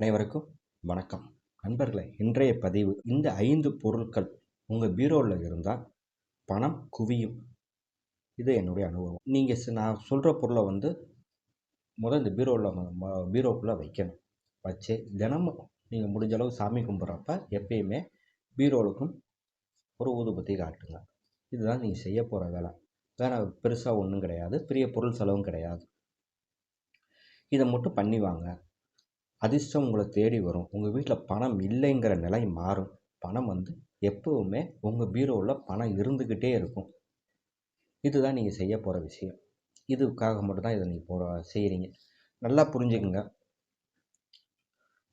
அனைவருக்கும் வணக்கம். நண்பர்களே இன்றைய பதிவு இந்த ஐந்து பொருட்கள் உங்கள் பீரோவில் இருந்தால் பணம் குவியும். இது என்னுடைய அனுபவம். நீங்கள் நான் சொல்கிற பொருளை வந்து முதல் இந்த பீரோவில் பீரோக்குள்ளே வைக்கணும். வச்சு தினமும் நீங்கள் முடிஞ்ச அளவு சாமி கும்பிட்றப்ப எப்பயுமே பீரோவுக்கும் ஒரு ஊதுபத்தி காட்டுங்க. இதுதான் நீங்கள் செய்ய போகிற வேலை. வேறு பெருசாக ஒன்றும் கிடையாது. பெரிய பொருள் செலவும் கிடையாது. இதை மட்டும் பண்ணி வாங்க. அதிர்ஷ்டம் உங்களை தேடி வரும். உங்கள் வீட்டில் பணம் இல்லைங்கிற நிலை மாறும். பணம் வந்து எப்போவுமே உங்கள் பீரோவில் பணம் இருந்துக்கிட்டே இருக்கும். இதுதான் நீங்கள் செய்ய போகிற விஷயம். இதுக்காக மட்டும்தான் இதை நீங்கள் போகிற செய்கிறீங்க நல்லா புரிஞ்சுக்குங்க.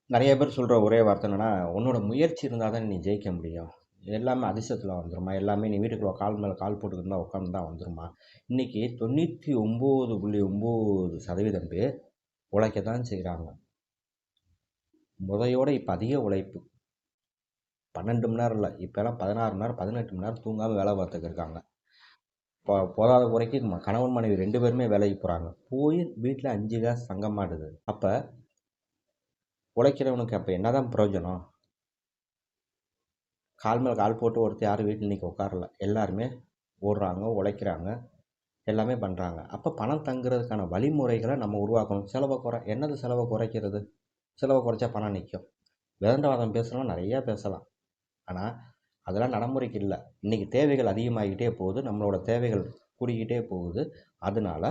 நிறைய பேர் சொல்கிற ஒரே வார்த்தை என்னென்னா உன்னோட முயற்சி இருந்தால் தான் நீ ஜெயிக்க முடியும். எல்லாமே அதிர்ஷ்டத்தில் வந்துருமா? எல்லாமே நீ வீட்டுக்குள்ள கால் மேலே கால் போட்டுக்கிட்டு உட்காந்து தான் வந்துருமா? இன்றைக்கி தொண்ணூற்றி ஒம்பது புள்ளி ஒம்பது சதவீதம் பேர் உழைக்க தான் செய்கிறாங்க முதையோட இப்போ அதிக உழைப்பு. பன்னெண்டு மணி நேரம் இல்லை இப்போலாம் பதினாறு மணி நேரம் பதினெட்டு மணி நேரம் தூங்காமல் வேலை பார்த்துட்டு இருக்காங்க. இப்போ போதாத குறைக்கு கணவன் மனைவி ரெண்டு பேருமே வேலைக்கு போகிறாங்க போய் வீட்டில் அஞ்சு காசு தங்க மாட்டுது. அப்போ உழைக்கிறவனுக்கு அப்போ என்னதான் பிரயோஜனம்? கால் மேலே கால் போட்டு ஒருத்தர் யாரும் வீட்டில் இன்றைக்கி உட்காரல. எல்லாருமே ஓடுறாங்க உழைக்கிறாங்க எல்லாமே பண்ணுறாங்க அப்போ பணம் தங்குறதுக்கான வழிமுறைகளை நம்ம உருவாக்கணும். செலவை குறை என்னது செலவை குறைக்கிறது? செலவை குறைச்சா பணம் நிற்கும் விதண்டவாதம் பேசலாம் நிறையா பேசலாம். ஆனால் அதெல்லாம் நடைமுறைக்கு இல்லை. இன்றைக்கி தேவைகள் அதிகமாகிக்கிட்டே போகுது. நம்மளோட தேவைகள் கூடிக்கிட்டே போகுது. அதனால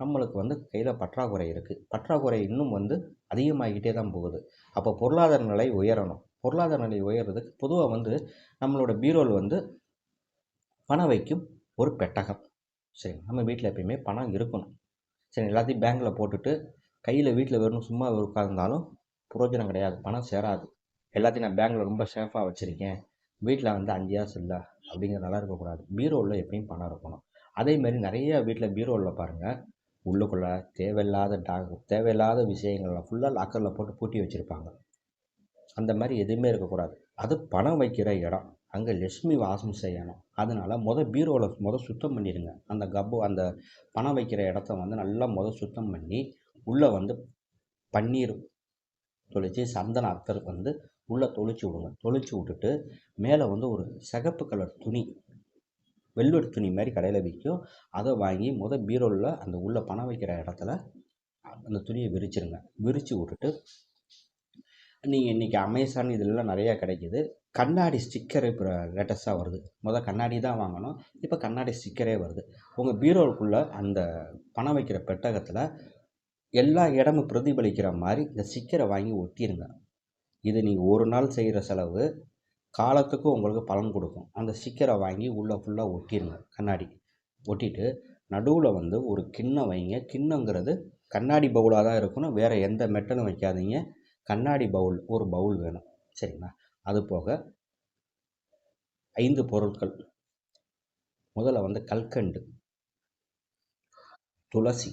நம்மளுக்கு வந்து கையில் பற்றாக்குறை இருக்குது பற்றாக்குறை இன்னும் வந்து அதிகமாகிக்கிட்டே தான் போகுது. அப்போ பொருளாதார நிலை உயரணும். பொருளாதார நிலை உயர்றதுக்கு பொதுவாக வந்து நம்மளோட பீரோல் வந்து பணம் வைக்கும் ஒரு பெட்டகம். சரி நம்ம வீட்டில் எப்பயுமே பணம் இருக்கணும். சரி எல்லாத்தையும் பேங்க்கில் போட்டுட்டு கையில் வீட்டில் வெறும் சும்மா உட்கார்ந்தாலும் புரோஜனம் கிடையாது பணம் சேராது. எல்லாத்தையும் நான் பேங்க்கில் ரொம்ப சேஃபாக வச்சுருக்கேன். வீட்டில் வந்து அஞ்சு காசு இல்லை அப்படிங்கிறதெல்லாம் இருக்கக்கூடாது. பீரோவில் எப்பயும் பணம் இருக்கணும். அதேமாரி நிறைய வீட்டில் பீரோவில் பாருங்கள் உள்ளுக்குள்ளே தேவையில்லாத டாக் தேவையில்லாத விஷயங்களை ஃபுல்லாக லாக்கரில் போட்டு பூட்டி வச்சுருப்பாங்க. அந்த மாதிரி எதுவுமே இருக்கக்கூடாது. அது பணம் வைக்கிற இடம். அங்கே லட்சுமி வாசம் செய்யணும். அதனால் மொதல் பீரோவில் மொதல் சுத்தம் பண்ணிடுங்க. அந்த கப்பு அந்த பணம் வைக்கிற இடத்த வந்து நல்லா மொதல் சுத்தம் பண்ணி உள்ளே வந்து பன்னீர் தொளித்து சந்தன அத்தருக்கு வந்து உள்ளே தொளிச்சு விடுங்க. தொளிச்சு விட்டுட்டு மேலே வந்து ஒரு சிகப்பு கலர் துணி வெல்வெட் துணி மாதிரி கடையில் விற்கும் அதை வாங்கி முத பீரோவில் அந்த உள்ளே பணம் வைக்கிற இடத்துல அந்த துணியை விரிச்சிருங்க. விரித்து விட்டுட்டு நீங்கள் இன்றைக்கி அமேசான் இதுலலாம் நிறையா கிடைக்கிது. கண்ணாடி ஸ்டிக்கர் இப்போ லேட்டஸ்ட்டாக வருது. முதல் கண்ணாடி தான் வாங்கணும். இப்போ கண்ணாடி ஸ்டிக்கரே வருது. உங்கள் பீரோவுக்குள்ளே அந்த பணம் வைக்கிற பெட்டகத்தில் எல்லா இடமும் பிரதிபலிக்கிற மாதிரி இந்த ஸ்டிக்கரை வாங்கி ஒட்டிடுங்க இது நீங்கள் ஒரு நாள் செய்கிற செலவு காலத்துக்கும் உங்களுக்கு பலன் கொடுக்கும். அந்த ஸ்டிக்கரை வாங்கி உள்ளே ஃபுல்லாக ஒட்டிடுங்க கண்ணாடி. ஒட்டிட்டு நடுவில் வந்து ஒரு கிண்ணம் வைங்க. கிண்ணங்கிறது கண்ணாடி பவுலாக தான் இருக்கணும். வேறு எந்த மெட்டலும் வைக்காதீங்க. கண்ணாடி பவுல் ஒரு பவுல் வேணும். சரிங்களா? அது போக ஐந்து பொருட்கள். முதல்ல வந்து கல்கண்டு துளசி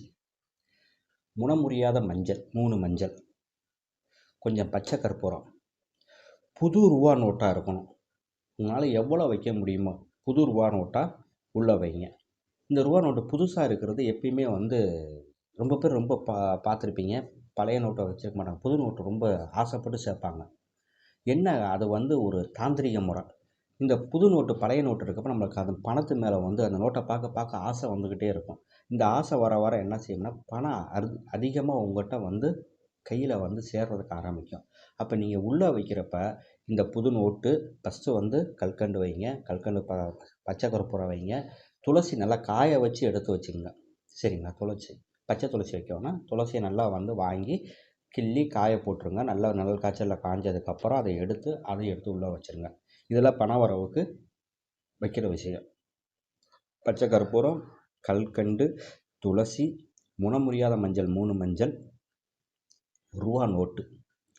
முனமுறியாத மஞ்சள் மூணு மஞ்சள். கொஞ்சம் பச்சை கற்பூரம். புது ரூபா நோட்டாக இருக்கணும். உங்களால் எவ்வளோ வைக்க முடியுமோ புது ரூபா நோட்டாக உள்ளே வைங்க. இந்த ரூபா நோட்டு புதுசாக இருக்கிறது எப்பயுமே வந்து ரொம்ப பேர் ரொம்ப பா பார்த்துருப்பீங்க. பழைய நோட்டை வச்சுருக்க மாட்டாங்க. புது நோட்டு ரொம்ப ஆசைப்பட்டு சேர்ப்பாங்க. என்ன அது வந்து ஒரு தாந்திரிக முறை. இந்த புது நோட்டு பழைய நோட்டு இருக்கப்போ நம்மளுக்கு அந்த பணத்து மேலே வந்து அந்த நோட்டை பார்க்க பார்க்க ஆசை வந்துக்கிட்டே இருக்கும். இந்த ஆசை வர வர என்ன செய்யும்னா பணம் அரு அதிகமாக உங்கள்கிட்ட வந்து கையில் வந்து சேர்றதுக்கு ஆரம்பிக்கும். அப்போ நீங்கள் உள்ளே வைக்கிறப்ப இந்த புது நோட்டு ஃபஸ்ட்டு வந்து கல்கண்டு வைங்க கல்கண்டு ப பச்சை கற்பூரம் வைங்க துளசி நல்லா காய வச்சு எடுத்து வச்சுக்கோங்க. சரிங்களா? துளசி பச்சை துளசி வைக்கணும்னா துளசியை நல்லா வந்து வாங்கி கிள்ளி காய போட்டுருங்க. நல்லா நல்ல காய்ச்சலில் காஞ்சதுக்கப்புறம் அதை எடுத்து அதை எடுத்து உள்ளே வச்சுருங்க. இதெல்லாம் பண வரவுக்கு வைக்கிற விஷயம். பச்சை கற்பூரம் கல்கண்டு துளசி முனமுறியாத மஞ்சள் மூணு மஞ்சள் ரூபா நோட்டு.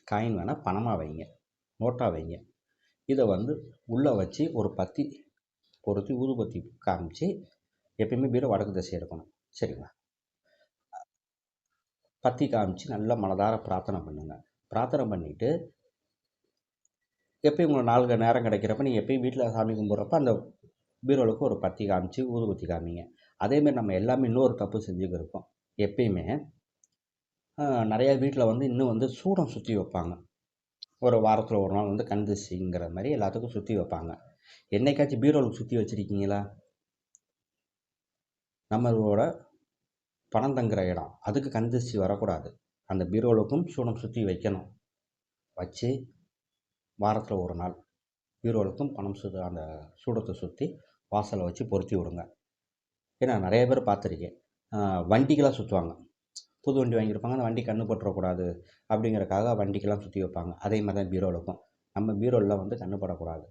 காயின் வேணால் பணமாக வைங்க நோட்டாக வைங்க. இதை வந்து உள்ளே வச்சு ஒரு பத்தி பொருத்தி ஊதுபத்தி காமிச்சு எப்பயுமே பீரோ வடக்கு திசை இருக்கணும் சரிங்களா? பத்தி காமிச்சு நல்லா மனதார பிரார்த்தனை பண்ணுங்கள் பிரார்த்தனை பண்ணிவிட்டு எப்பயும் உங்களுக்கு நாலு நேரம் கிடைக்கிறப்ப நீங்கள் எப்பயும் வீட்டில் சாமி கும்பிட்றப்ப அந்த பீரோலுக்கு ஒரு பத்தி காமிச்சு ஊதுபத்தி காமிங்க. அதேமாரி நம்ம எல்லாமே இன்னொரு தப்பு செஞ்சுக்கிருக்கோம். எப்பயுமே நிறையா வீட்டில் வந்து இன்னும் வந்து சூடம் சுற்றி வைப்பாங்க. ஒரு வாரத்தில் ஒரு நாள் வந்து கண் திருஷ்டிங்கிற மாதிரி எல்லாத்துக்கும் சுற்றி வைப்பாங்க. என்னைக்காச்சும் பீரோலுக்கு சுற்றி வச்சுருக்கீங்களா? நம்மளோட பணம் தங்குற இடம். அதுக்கு கண் திருஷ்டி வரக்கூடாது. அந்த பீரோலுக்கும் சூடம் சுற்றி வைக்கணும். வச்சு வாரத்தில் ஒரு நாள் பீரோலுக்கும் பணம் சு அந்த சூடத்தை சுற்றி வாசலை வச்சு பொருத்தி விடுங்க. ஏன்னா நிறைய பேர் பார்த்துருக்கேன். வண்டிக்கெலாம் சுற்றுவாங்க புது வண்டி வாங்கியிருப்பாங்க. அந்த வண்டி கண்ணு போட்டுறக்கூடாது அப்படிங்கிறக்காக வண்டிக்கெல்லாம் சுற்றி வைப்பாங்க. அதே மாதிரி தான் பீரோலுக்கும் நம்ம பீரோவில் வந்து கண்ணு போடக்கூடாது.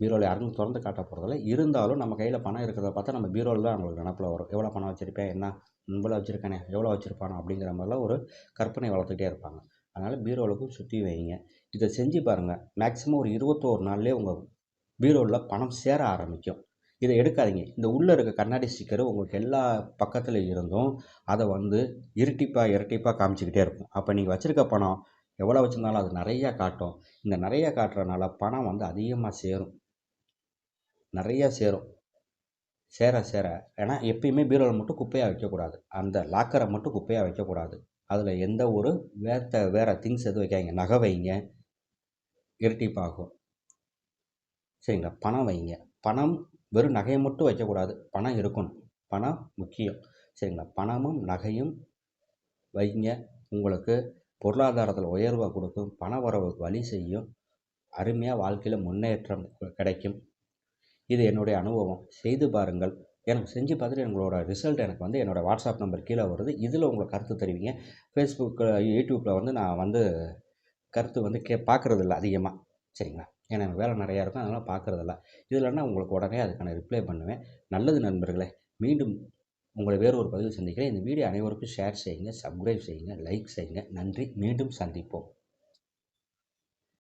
பீரோவில் யாரும் திறந்து காட்ட போகிறதில்ல இருந்தாலும் நம்ம கையில் பணம் இருக்கிறத பார்த்தா நம்ம பீரோவில் தான் அவங்களுக்கு நினப்பில் வரும். எவ்வளோ பணம் வச்சுருப்பேன்? என்ன? இவ்வளோ வச்சுருக்கானே. எவ்வளோ வச்சுருப்பானோ அப்படிங்கிற மாதிரிலாம் ஒரு கற்பனை வளர்த்துக்கிட்டே இருப்பாங்க. அதனால் பீரோலுக்கும் சுற்றி வைங்க. இதை செஞ்சு பாருங்கள் மேக்ஸிமம் ஒரு இருபத்தோரு நாள்லேயே உங்கள் பீரோவில் பணம் சேர ஆரம்பிக்கும். இதை எடுக்காதீங்க. இந்த உள்ளே இருக்க கண்ணாடி ஸ்டிக்கர் உங்களுக்கு எல்லா பக்கத்தில் இருந்தும் அதை வந்து இரட்டிப்பாக இரட்டிப்பாக காமிச்சிக்கிட்டே இருக்கும். அப்போ நீங்கள் வச்சுருக்க பணம் எவ்வளோ வச்சுருந்தாலும் அது நிறையா காட்டும். இந்த நிறையா காட்டுறதுனால பணம் வந்து அதிகமாக சேரும். நிறையா சேரும். சேர சேர. ஏன்னா எப்பயுமே பீரோவில் மட்டும் குப்பையாக வைக்கக்கூடாது. அந்த லாக்கரை மட்டும் குப்பையாக வைக்கக்கூடாது. அதில் எந்த ஒரு வேற்ற வேறு திங்ஸ் எதுவும் வைக்காதீங்க. நகை வைங்க. இரட்டிப்பாகும். சரிங்களா? பணம் வைங்க. பணம் வெறும் நகையை மட்டும் வைக்கக்கூடாது. பணம் இருக்கணும். பணம் முக்கியம். சரிங்களா? பணமும் நகையும் வைங்க. உங்களுக்கு பொருளாதாரத்தில் உயர்வை கொடுக்கும். பண வரவுக்கு வழி செய்யும். அருமையாக வாழ்க்கையில் முன்னேற்றம் கிடைக்கும். இது என்னுடைய அனுபவம். செய்து பாருங்கள். எனக்கு செஞ்சு பார்த்துட்டு எங்களோட ரிசல்ட் எனக்கு வந்து என்னோடய வாட்ஸ்அப் நம்பர் கீழே வருது. இதில் உங்களை கருத்து தெரிவிங்க. ஃபேஸ்புக்கில் யூடியூப்பில் வந்து நான் வந்து கருத்து வந்து கே பார்க்குறதில்ல அதிகமாக சரிங்களா? ஏன்னா எனக்கு வேலை நிறையா இருக்கும். அதனால் பார்க்குறதில்ல. இல்லைன்னா உங்களுக்கு உடனே அதுக்கான ரிப்ளை பண்ணுவேன். நல்லது நண்பர்களே மீண்டும் உங்களை வேறு ஒரு பதிவு சந்திக்கிறேன். இந்த வீடியோ அனைவருக்கும் ஷேர் செய்யுங்க சப்ஸ்கிரைப் செய்யுங்க லைக் செய்யுங்க. நன்றி. மீண்டும் சந்திப்போம்.